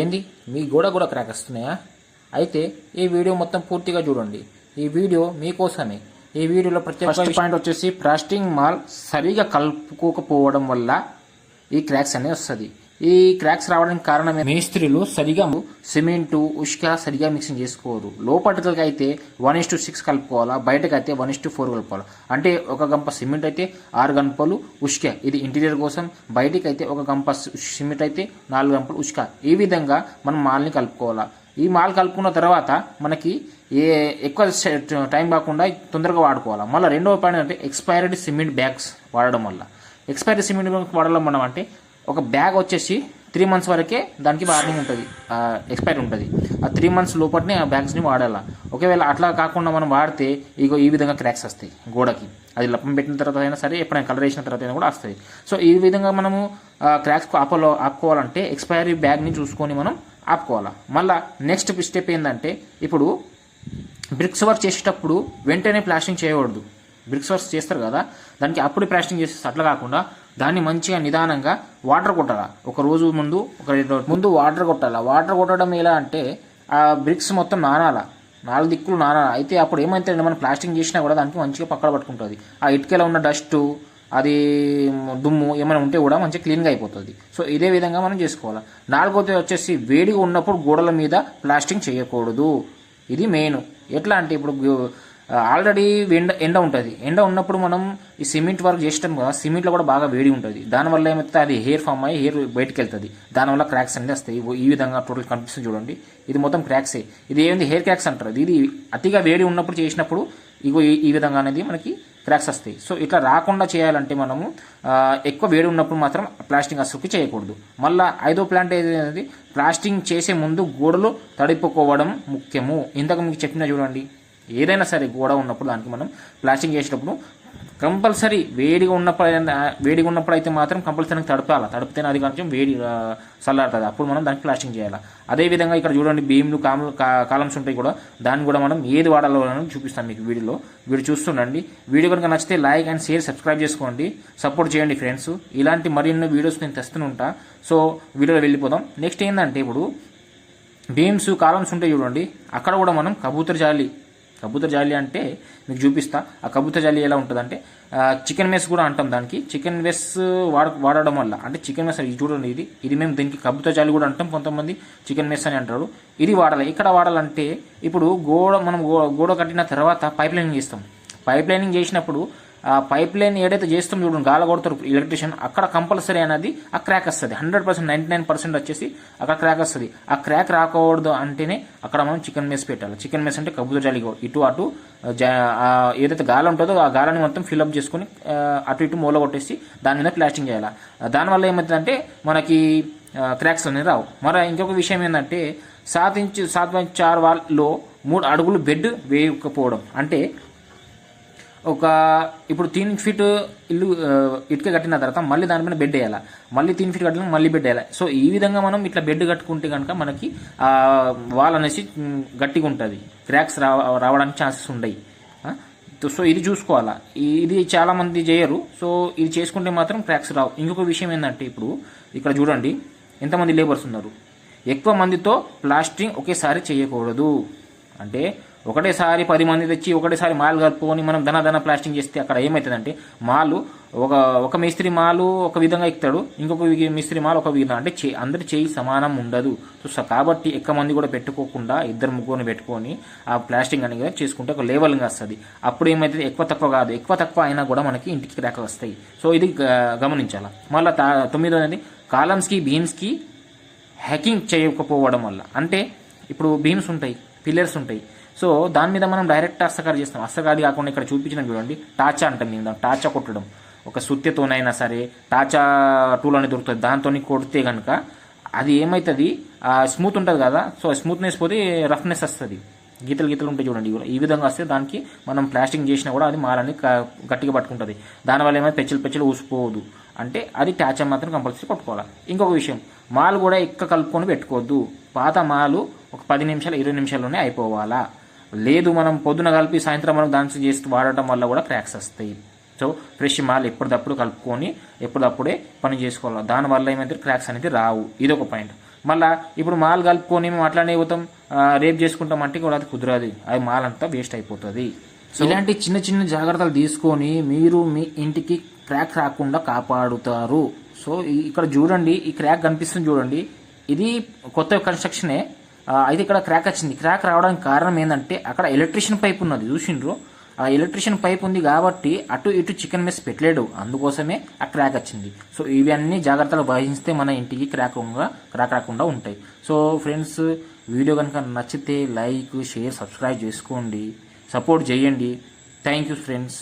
ఏంది? మీ గోడ కూడా క్రాక్ వస్తున్నాయా? అయితే ఈ వీడియో మొత్తం పూర్తిగా చూడండి. ఈ వీడియో మీకోసమే. ఈ వీడియోలో ప్రతి ఒక్క పాయింట్ వచ్చేసి ప్లాస్టింగ్ మాల్ సరిగా కలుపుకోకపోవడం వల్ల ఈ క్రాక్స్ అనేవి వస్తుంది. ఈ క్రాక్స్ రావడానికి కారణం మేస్త్రీలు సరిగా సిమెంటు ఉష్క సరిగా మిక్సింగ్ చేసుకోరు లోపటికి అయితే వన్ ఇస్ టు సిక్స్ కలుపుకోవాలా? బయటకు అయితే వన్ ఇస్ టు ఫోర్ కలుపుకోవాలి? అంటే ఒక గంప సిమెంట్ అయితే ఆరు గంపలు ఉష్క ఇది ఇంటీరియర్ కోసం. బయటికి అయితే ఒక గంప సిమెంట్ అయితే నాలుగు గంపలు ఉష్క. ఈ విధంగా మనం మాల్ని కలుపుకోవాలా? ఈ మాల్ కలుపుకున్న తర్వాత మనకి ఏ ఎక్కువ టైం కాకుండా తొందరగా వాడుకోవాలి? మళ్ళీ రెండవ పాయింట్ అంటే ఎక్స్పైర్డ్ సిమెంట్ బ్యాగ్స్ వాడడం వల్ల. ఎక్స్పైర్డ్ సిమెంట్ బ్యాగ్స్ వాడడం మనం అంటే ఒక బ్యాగ్ వచ్చేసి త్రీ మంత్స్ వరకే దానికి వార్నింగ్ ఉంటుంది. ఎక్స్పైర్ ఉంటుంది. ఆ త్రీ మంత్స్ లోపలనే ఆ బ్యాగ్స్ని వాడాలా. ఒకవేళ అట్లా కాకుండా మనం వాడితే ఇగో ఈ విధంగా క్రాక్స్ వస్తాయి గోడకి. అది లప్పం పెట్టిన తర్వాత అయినా సరే ఎప్పుడైనా కలర్ వేసిన తర్వాత అయినా కూడా వస్తాయి. సో ఈ విధంగా మనము క్రాక్స్ ఆపలో ఆపుకోవాలంటే ఎక్స్పైరీ బ్యాగ్ని చూసుకొని మనం ఆపుకోవాలా. మళ్ళీ నెక్స్ట్ స్టెప్ ఏంటంటే ఇప్పుడు బ్రిక్స్ వర్క్ చేసేటప్పుడు వెంటనే ప్లాస్టింగ్ చేయకూడదు. బ్రిక్స్ వర్క్ చేస్తారు కదా. దానికి అప్పుడు ప్లాస్టింగ్ చేసేసి అట్లా కాకుండా దాన్ని మంచిగా నిదానంగా వాటర్ కొట్టాలా. ఒక రోజు ముందు ఒక రెండు ముందు వాటర్ కొట్టాలా. వాటర్ కొట్టడం ఎలా అంటే ఆ బ్రిక్స్ మొత్తం నానాల. నాలుగు దిక్కులు నానాల. అయితే అప్పుడు ఏమైతే మనం ప్లాస్టింగ్ చేసినా కూడా దానికి మంచిగా పక్కన పట్టుకుంటుంది. ఆ ఇటుకలో ఉన్న డస్ట్ అది దుమ్ము ఏమైనా ఉంటే కూడా మంచిగా క్లీన్గా అయిపోతుంది. సో ఇదే విధంగా మనం చేసుకోవాలి. నాలుగోది వచ్చేసి వేడిగా ఉన్నప్పుడు గోడల మీద ప్లాస్టింగ్ చేయకూడదు. ఇది మెయిన్. ఎట్లా అంటే ఇప్పుడు ఆల్రెడీ ఎండ ఎండ ఉంటుంది. ఎండ ఉన్నప్పుడు మనం ఈ సిమెంట్ వర్క్ చేస్తాం కదా సిమెంట్లో కూడా బాగా వేడి ఉంటుంది. దానివల్ల ఏమవుతుంది అది హెయిర్ ఫామ్ అయ్యి హెయిర్ బయటకు వెళ్తుంది దానివల్ల క్రాక్స్ అనేది వస్తాయి. ఈ విధంగా టోటల్ కనిపిస్తుంది చూడండి. ఇది మొత్తం క్రాక్సే. ఇది ఏంది? హెయిర్ క్రాక్స్ అంటారు. ఇది అతిగా వేడి ఉన్నప్పుడు చేసినప్పుడు ఇగో ఈ- ఈ విధంగా అనేది మనకి క్రాక్స్ వస్తాయి. సో ఇట్లా రాకుండా చేయాలంటే మనము ఎక్కువ వేడి ఉన్నప్పుడు మాత్రం ప్లాస్టింగ్ అసలుకి చేయకూడదు. మళ్ళీ ఐదో ప్లాంట్ ఏది ప్లాస్టింగ్ చేసే ముందు గోడలు తడిపుకోవడం ముఖ్యము. ఇంతకు మీకు చెప్పిన చూడండి. ఏదైనా సరే గోడ ఉన్నప్పుడు దానికి మనం ప్లాస్టింగ్ చేసేటప్పుడు కంపల్సరీ వేడిగా ఉన్నప్పుడు వేడిగా ఉన్నప్పుడు అయితే మాత్రం కంపల్సరీ తడపాలి. తడిపితేనే అది కొంచెం వేడి చల్లారుతుంది. అప్పుడు మనం దానికి ప్లాస్టింగ్ చేయాలి. అదే విధంగా ఇక్కడ చూడండి బీమ్లు కాములు కాలమ్స్ ఉంటాయి కూడా. దాన్ని కూడా మనం ఏది వాడాలో చూపిస్తాం మీకు వీడియోలో. వీడియో చూస్తుండండి. వీడియో కనుక నచ్చితే లైక్ అండ్ షేర్ సబ్స్క్రైబ్ చేసుకోండి. సపోర్ట్ చేయండి ఫ్రెండ్స్. ఇలాంటి మరిన్ని వీడియోస్ నేను తెస్తూనే ఉంటా. సో వీడియోలో వెళ్ళిపోదాం. నెక్స్ట్ ఏంటంటే ఇప్పుడు బీమ్స్ కాలమ్స్ ఉంటాయి చూడండి. అక్కడ కూడా మనం కబూతర్ జాలి కబూతర్ జాలి అంటే మీకు చూపిస్తా. ఆ కబూతర్ జాలి ఎలా ఉంటుందంటే చికెన్ మెస్ కూడా అంటాం దానికి. చికెన్ మెస్ వాడ వాడడం వల్ల అంటే చికెన్ మెస్ ఇది చూడండి ఇది. ఇది మేము దీనికి కబూతర్ జాలి కూడా అంటాం కొంతమంది చికెన్ మెస్ అని అంటారు. ఇది వాడాలి. ఇక్కడ వాడాలంటే ఇప్పుడు గోడ మనం గోడ కట్టిన తర్వాత పైప్ లైనింగ్ చేస్తాం. పైప్ లైనింగ్ చేసినప్పుడు పైప్ లైన్ ఏదైతే చేస్తాం చూడండి గాల కొడతారు ఎలక్ట్రిషియన్ అక్కడ కంపల్సరీ అనేది ఆ క్రాక్ వస్తుంది. Hundred percent ninety nine percent వచ్చేసి అక్కడ క్రాక్ వస్తుంది. ఆ క్రాక్ రాకూడదు అంటేనే అక్కడ మనం చికెన్ మెస్ పెట్టాలి. చికెన్ మెస్ అంటే కబూతర్ జాలి ఇటు అటు జా- ఏదైతే గాలి ఉంటుందో ఆ గాలిని మొత్తం ఫిల్అప్ చేసుకుని అటు ఇటు మూల కొట్టేసి దాని మీద ప్లాస్టింగ్ చేయాలి. దానివల్ల ఏమవుతుందంటే మనకి క్రాక్స్ అనేవి రావు. మరి ఇంకొక విషయం ఏంటంటే సాత్ ఇంచు సాత్ ఇంచు మూడు అడుగులు బెడ్ వేయకపోవడం. అంటే ఒక ఇప్పుడు తీన్ ఫీట్ ఇల్లు ఇటుక కట్టిన తర్వాత మళ్ళీ దానిపైన బెడ్ వేయాలి? మళ్ళీ తీన్ ఫీట్ కట్టిన మళ్ళీ బెడ్ వేయాలి? సో ఈ విధంగా మనం ఇట్లా బెడ్ కట్టుకుంటే కనుక మనకి ఆ వాల్ అనేసి గట్టిగా ఉంటుంది. క్రాక్స్ రా రావడానికి ఛాన్సెస్ ఉండయి. సో ఇది చూసుకోవాలా? ఇది చాలామంది చేయరు. సో ఇది చేసుకుంటే మాత్రం క్రాక్స్ రావు. ఇంకొక విషయం ఏంటంటే ఇప్పుడు ఇక్కడ చూడండి ఎంతమంది లేబర్స్ ఉన్నారు? ఎక్కువ మందితో ప్లాస్టింగ్ ఒకేసారి చేయకూడదు. అంటే ఒకటేసారి పది మంది తెచ్చి ఒకటేసారి మాల్ కలుపుకొని మనం ధన ధన ప్లాస్టింగ్ చేస్తే అక్కడ ఏమవుతుందంటే మాలు ఒక ఒక మిస్త్రి మాలు ఒక విధంగా ఎక్కుతాడు ఇంకొక వి- మిస్త్రి మాలు ఒక విధంగా. అంటే చే అందరి చేయి సమానం ఉండదు. సో కాబట్టి ఎక్కువ మంది కూడా పెట్టుకోకుండా ఇద్దరు ముగ్గురిని పెట్టుకొని ఆ ప్లాస్టింగ్ అనేది చేసుకుంటే ఒక లెవెల్గా వస్తుంది. అప్పుడు ఏమైతుంది? ఎక్కువ తక్కువ కాదు. ఎక్కువ తక్కువ అయినా కూడా మనకి ఇంటికి రేఖలు వస్తాయి. సో ఇది గ- గమనించాలా. మళ్ళీ తొమ్మిదోది కాలమ్స్కి బీమ్స్కి హ్యాకింగ్ చేయకపోవడం వల్ల. అంటే ఇప్పుడు బీమ్స్ ఉంటాయి పిల్లర్స్ ఉంటాయి. సో దాని మీద మనం డైరెక్ట్ అస్తకారు చేస్తాం. అస్సగాది కాకుండా ఇక్కడ చూపించిన చూడండి. టాచా అంటాం మేము టాచా కొట్టడం. ఒక సుత్యతోనైనా సరే టాచా టూల్ అనేది దొరుకుతుంది. దాంతో కొడితే కనుక అది ఏమవుతుంది స్మూత్ ఉంటుంది కదా? సో స్మూత్నెస్ పోతే రఫ్నెస్ వస్తుంది. గీతలు గీతలు ఉంటాయి చూడండి. ఇవి. ఈ విధంగా వస్తే దానికి మనం ప్లాస్టింగ్ చేసినా కూడా అది మాలని గట్టిగా పట్టుకుంటుంది. దానివల్ల ఏమైనా పెచ్చలు పెచ్చలు ఊసిపోవద్దు. అంటే అది టాచా మాత్రం కంపల్సరీ కొట్టుకోవాలి. ఇంకొక విషయం. మాలు కూడా ఎక్క కలుపుకొని పెట్టుకోవద్దు. పాత మాలు ఒక పది నిమిషాలు ఇరవై నిమిషాల్లోనే అయిపోవాలా. లేదు మనం పొద్దున కలిపి సాయంత్రం మనం దాన్ని చేస్తూ వాడటం వల్ల కూడా క్రాక్స్ వస్తాయి. సో ఫ్రెష్ మాల్ ఎప్పటిదప్పుడు కలుపుకొని ఎప్పుడప్పుడే పని చేసుకోవాలి. దానివల్ల ఏమైతే క్రాక్స్ అనేది రావు. ఇది ఒక పాయింట్ మళ్ళా ఇప్పుడు మాల్ కలుపుకొని మేము అట్లానే పోతాం రేపు చేసుకుంటాం అంటే కూడా అది కుదరదు. అది మాల్ అంతా వేస్ట్ అయిపోతుంది. సో ఇలాంటి చిన్న చిన్న జాగ్రత్తలు తీసుకొని మీరు మీ ఇంటికి క్రాక్ రాకుండా కాపాడుతారు. సో ఇక్కడ చూడండి ఈ క్రాక్ కనిపిస్తుంది చూడండి. ఇది కొత్త కన్స్ట్రక్షనే అయితే ఇక్కడ క్రాక్ వచ్చింది. క్రాక్ రావడానికి కారణం ఏంటంటే అక్కడ ఎలక్ట్రిషియన్ పైప్ ఉన్నది. చూసిండ్రు? ఆ ఎలక్ట్రిషియన్ పైప్ ఉంది కాబట్టి అటు ఇటు చికెన్ మెస్ పెట్టలేడు. అందుకోసమే ఆ క్రాక్ వచ్చింది. సో ఇవన్నీ జాగ్రత్తలు వహిస్తే మన ఇంటికి క్రాక్ క్రాక్ రాకుండా ఉంటాయి. సో ఫ్రెండ్స్ వీడియో కనుక నచ్చితే లైక్ షేర్ సబ్స్క్రైబ్ చేసుకోండి. సపోర్ట్ చేయండి. Thank you friends